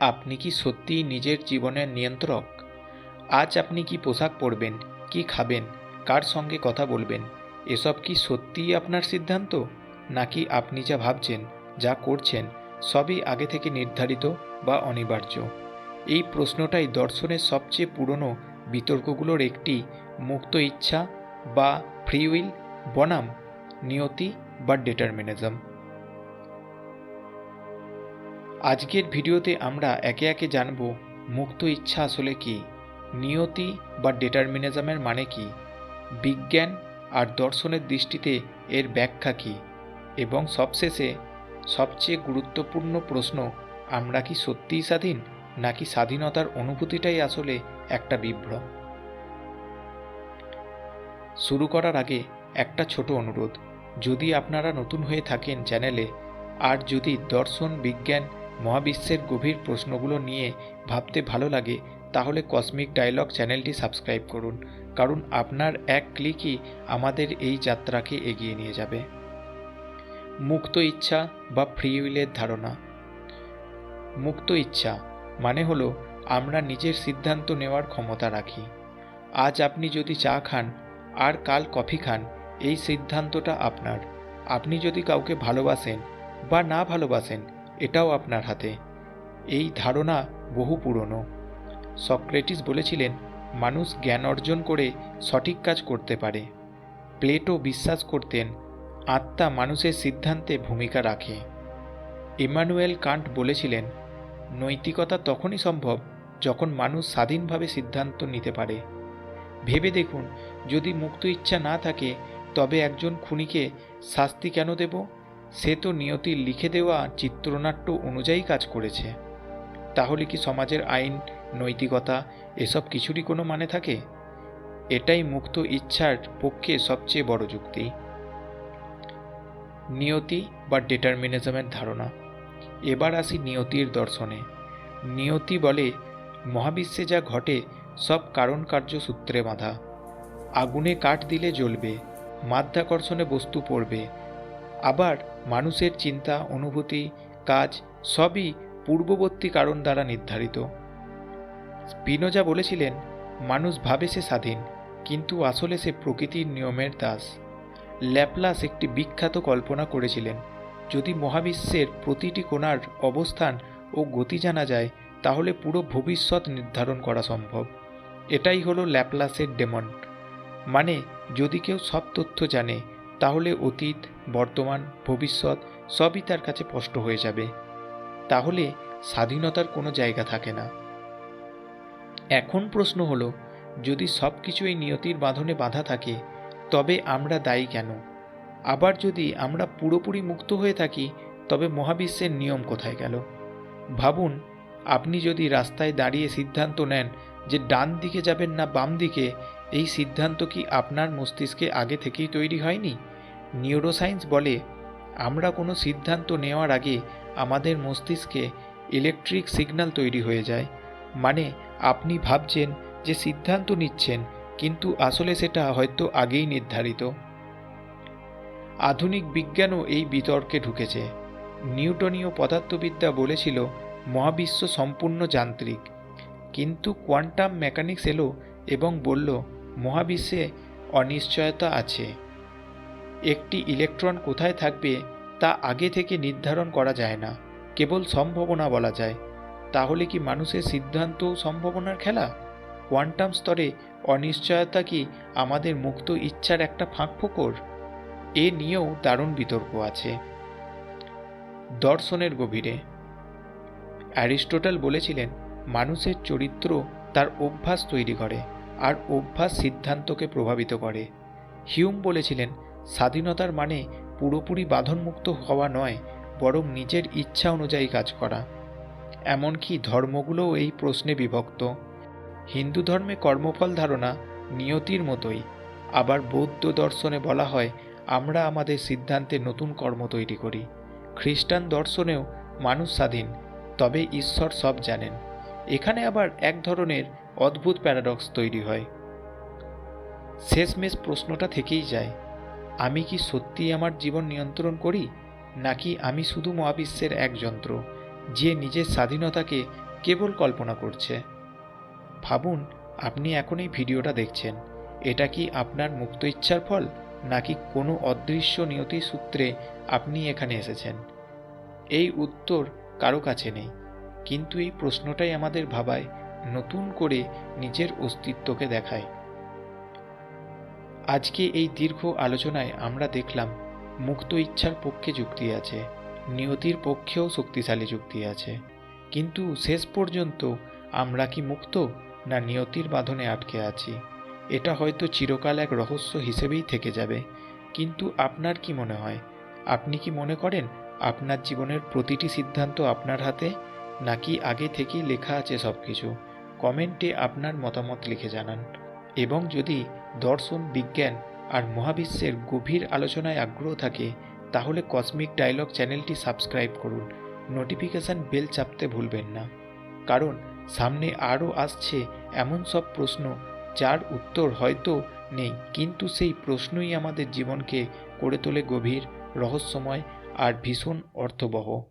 আপনি কি সত্যিই নিজের জীবনের নিয়ন্ত্রক? আজ আপনি কি পোশাক পরবেন, কি খাবেন, কার সঙ্গে কথা বলবেন, এসব কি সত্যিই আপনার সিদ্ধান্ত? নাকি আপনি যা ভাবছেন, যা করছেন, সবই আগে থেকে নির্ধারিত বা অনিবার্য? এই প্রশ্নটাই দর্শনের সবচেয়ে পুরনো বিতর্কগুলোর একটি মুক্ত ইচ্ছা বা ফ্রি উইল, বনাম, নিয়তি বা ডেটারমিনিজম। আজকের ভিডিওতে আমরা একে একে জানব মুক্ত ইচ্ছা আসলে কি? নিয়তি বা ডেটারমিনিজমের মানে কি? বিজ্ঞান আর দর্শনের দৃষ্টিতে এর ব্যাখ্যা কী? এবং সবশেষে সবচেয়ে গুরুত্বপূর্ণ প্রশ্ন, আমরা কি সত্যিই স্বাধীন, নাকি স্বাধীনতার অনুভূতিটাই আসলে একটা বিভ্রম? শুরু করার আগে একটা ছোট অনুরোধ। যদি আপনারা নতুন হয়ে থাকেন চ্যানেলে, আর যদি দর্শন, বিজ্ঞান মহাবিশ্বের গভীর প্রশ্নগুলো নিয়ে ভাবতে ভালো লাগে, তাহলে কসমিক ডায়লগ চ্যানেলটি সাবস্ক্রাইব করুন, কারণ আপনার এক ক্লিকই আমাদের এই যাত্রাকে এগিয়ে নিয়ে যাবে। মুক্ত ইচ্ছা বা ফ্রি উইলের ধারণা। মুক্ত ইচ্ছা মানে হলো আমরা নিজের সিদ্ধান্ত নেওয়ার ক্ষমতা রাখি। আজ আপনি যদি চা খান, আর কাল কফি খান, এই সিদ্ধান্তটা আপনার। আপনি যদি কাউকে ভালোবাসেন বা না ভালোবাসেন এটাও আপনার হাতে। এই ধারণা বহু পুরনো। সক্রেটিস বলেছিলেন, মানুষ জ্ঞান অর্জন করে সঠিক কাজ করতে পারে। প্লেটো বিশ্বাস করতেন, আত্মা মানুষের সিদ্ধান্তে ভূমিকা রাখে। ইমানুয়েল কান্ট বলেছিলেন, নৈতিকতা তখনই সম্ভব যখন মানুষ স্বাধীনভাবে সিদ্ধান্ত নিতে পারে। ভেবে দেখুন, যদি মুক্ত ইচ্ছা না থাকে, তবে একজন খুনিকে শাস্তি কেন দেব? সে তো নিয়তির লিখে দেওয়া চিত্রনাট্য অনুযায়ী কাজ করেছে। তাহলে কি সমাজের আইন, নৈতিকতা এসব কিছুরই কোনো মানে থাকে? এটাই মুক্ত ইচ্ছার পক্ষে সবচেয়ে বড় যুক্তি। নিয়তি বা ডেটারমিনিজমের ধারণা। এবার আসি নিয়তির দর্শনে। নিয়তি বলে, মহাবিশ্বে যা ঘটে, সব কারণ কার্য সূত্রে বাঁধা। আগুনে কাঠ দিলে জ্বলবে, মাধ্যাকর্ষণে বস্তু পড়বে আবার মানুষের চিন্তা, অনুভূতি, কাজ সবই পূর্ববর্তী কারণ দ্বারা নির্ধারিত। স্পিনোজা বলেছিলেন, মানুষ ভাবে সে স্বাধীন, কিন্তু আসলে সে প্রকৃতির নিয়মের দাস। ল্যাপলাস একটি বিখ্যাত কল্পনা করেছিলেন, যদি মহাবিশ্বের প্রতিটি কোণার অবস্থান ও গতি জানা যায়, তাহলে পুরো ভবিষ্যৎ নির্ধারণ করা সম্ভব। এটাই হলো ল্যাপলাসের ডেমন। মানে যদি কেউ সব তথ্য জানে তাহলে অতীত, বর্তমান, ভবিষ্যৎ সবই তার কাছে স্পষ্ট হয়ে যাবে। তাহলে স্বাধীনতার কোনো জায়গা থাকে না। এখন প্রশ্ন হলো, যদি সব কিছু এই নিয়তির বাঁধনে বাঁধা থাকে, তবে আমরা দায়ী কেন? আবার যদি আমরা পুরোপুরি মুক্ত হয়ে থাকি, তবে মহাবিশ্বের নিয়ম কোথায় গেল? ভাবুন, আপনি যদি রাস্তায় দাঁড়িয়ে সিদ্ধান্ত নেন যে ডান দিকে যাবেন না বাম দিকে এই সিদ্ধান্ত কি আপনার মস্তিষ্কে আগে থেকেই তৈরি হয়নি? নিউরোসায়েন্স বলে, আমরা কোনো সিদ্ধান্ত নেওয়ার আগে আমাদের মস্তিষ্কে ইলেকট্রিক সিগন্যাল তৈরি হয়ে যায়। মানে আপনি ভাবছেন যে সিদ্ধান্ত নিচ্ছেন, কিন্তু আসলে সেটা হয়তো আগেই নির্ধারিত। আধুনিক বিজ্ঞানও এই বিতর্কে ঢুকেছে। নিউটনীয় পদার্থবিদ্যা বলেছিল, মহাবিশ্ব সম্পূর্ণ যান্ত্রিক। কিন্তু কোয়ান্টাম মেকানিক্স এলো এবং বলল মহাবিশ্বে অনিশ্চয়তা আছে। একটি ইলেকট্রন কোথায় থাকবে তা আগে থেকে নির্ধারণ করা যায় না, কেবল সম্ভাবনা বলা যায়। তাহলে কি মানুষের সিদ্ধান্ত সম্ভাবনার খেলা? কোয়ান্টাম স্তরে অনিশ্চয়তা কি আমাদের মুক্ত ইচ্ছার একটা ফাঁক ফোকর? এ নিয়েও দারুণ বিতর্ক আছে। দর্শনের গভীরে। অ্যারিস্টোটল বলেছিলেন, মানুষের চরিত্র তার অভ্যাস তৈরি করে। আর অভ্যাস সিদ্ধান্তকে প্রভাবিত করে। হিউম বলেছিলেন, স্বাধীনতার মানে পুরোপুরি বাঁধনমুক্ত হওয়া নয়, বরং নিজের ইচ্ছা অনুযায়ী কাজ করা। এমনকি ধর্মগুলোও এই প্রশ্নে বিভক্ত। হিন্দু ধর্মে কর্মফল ধারণা নিয়তির মতোই। আবার বৌদ্ধ দর্শনে বলা হয়, আমরা আমাদের সিদ্ধান্তে নতুন কর্ম তৈরি করি। খ্রিস্টান দর্শনেও মানুষ স্বাধীন, তবে ঈশ্বর সব জানেন। এখানে আবার এক ধরনের অদ্ভুত প্যারাডক্স তৈরি হয়। শেষমেশ প্রশ্নটা থেকেই যায়, আমি কি সত্যিই আমার জীবন নিয়ন্ত্রণ করি, নাকি আমি শুধু মহাবিশ্বের এক যন্ত্র, যে নিজের স্বাধীনতাকে কেবল কল্পনা করছে? ভাবুন, আপনি এখন এই ভিডিওটা দেখছেন, এটা কি আপনার মুক্ত ইচ্ছার ফল, নাকি কোনো অদৃশ্য নিয়তি সূত্রে আপনি এখানে এসেছেন? এই উত্তর কারও কাছে নেই, কিন্তু এই প্রশ্নটাই আমাদের ভাবায় নতুন করে নিজের অস্তিত্বকে দেখায়। আজকে এই দীর্ঘ আলোচনায় আমরা দেখলাম, মুক্ত ইচ্ছার পক্ষে যুক্তি আছে, নিয়তির পক্ষেও শক্তিশালী যুক্তি আছে। কিন্তু শেষ পর্যন্ত আমরা কি মুক্ত না নিয়তির বাঁধনে আটকে আছি? এটা হয়তো চিরকাল এক রহস্য হিসেবেই থেকে যাবে। কিন্তু আপনার কি মনে হয়? আপনি কি মনে করেন আপনার জীবনের প্রতিটি সিদ্ধান্ত আপনার হাতে? নাকি আগে থেকেই লেখা আছে সব কিছু কমেন্টে আপনার মতামত লিখে জানান। এবং যদি দর্শন, বিজ্ঞান আর মহাবিশ্বের গভীর আলোচনায় আগ্রহ থাকে, তাহলে কসমিক ডায়লগ চ্যানেলটি সাবস্ক্রাইব করুন। নোটিফিকেশান বেল চাপতে ভুলবেন না। কারণ সামনে আরও আসছে এমন সব প্রশ্ন, যার উত্তর হয়তো নেই, কিন্তু সেই প্রশ্নই আমাদের জীবনকে করে তোলে গভীর, রহস্যময় আর ভীষণ অর্থবহ।